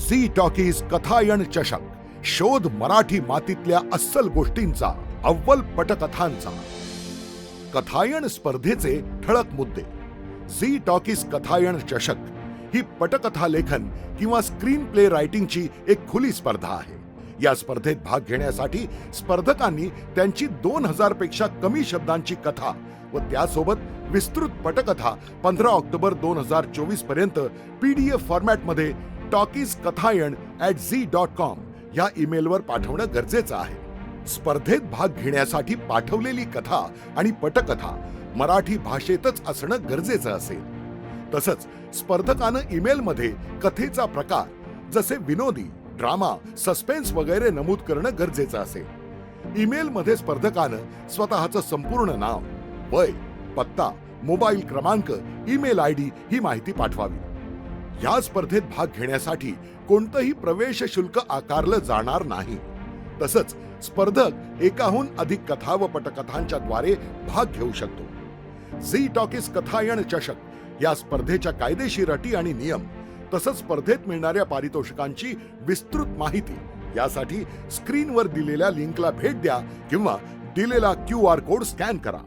Zee talkies कथायन चषक. शोध मराठी मातीतल्या अस्सल गोष्टींचा अव्वल पटकथांचा. कथायन स्पर्धेचे ठळक मुद्दे. झी टॉकीज कथायन चषक ही पटकथा लेखन किंवा स्क्रीन प्ले रायटिंगची एक खुली स्पर्धा आहे. या स्पर्धेत भाग घेण्यासाठी स्पर्धकांनी त्यांची दोन हजारपेक्षा कमी शब्दांची कथा व त्यासोबत विस्तृत पटकथा पंधरा ऑक्टोबर दोन हजार चोवीसपर्यंत पीडीएफ फॉर्मॅटमध्ये talkies Kathayan at Zee dot com या ईमेलवर पाठवणं गरजेचं आहे. स्पर्धेत भाग घेण्यासाठी पाठवलेली कथा आणि पटकथा मराठी भाषेतच असणं गरजेचं असेल. तसंच स्पर्धकानं ईमेलमध्ये कथेचा प्रकार जसे विनोदी ड्रामा सस्पेन्स वगैरे नमूद करणं गरजेचं असेल. ईमेलमध्ये स्पर्धकानं स्वतःचं संपूर्ण नाव वय पत्ता मोबाईल क्रमांक ईमेल आय डी ही माहिती पाठवावी. या स्पर्धेत भाग घेण्यासाठी कोणतंही प्रवेश शुल्क आकारलं जाणार नाही. तसंच स्पर्धक एकाहून अधिक कथा व पटकथांच्या द्वारे भाग घेऊ शकतो. झी टॉकीज कथायण चषक या स्पर्धेच्या कायदेशीर अटी आणि नियम तसंच स्पर्धेत मिळणाऱ्या पारितोषिकांची विस्तृत माहिती यासाठी स्क्रीनवर दिलेल्या लिंकला भेट द्या किंवा दिलेला क्यू आर कोड स्कॅन करा.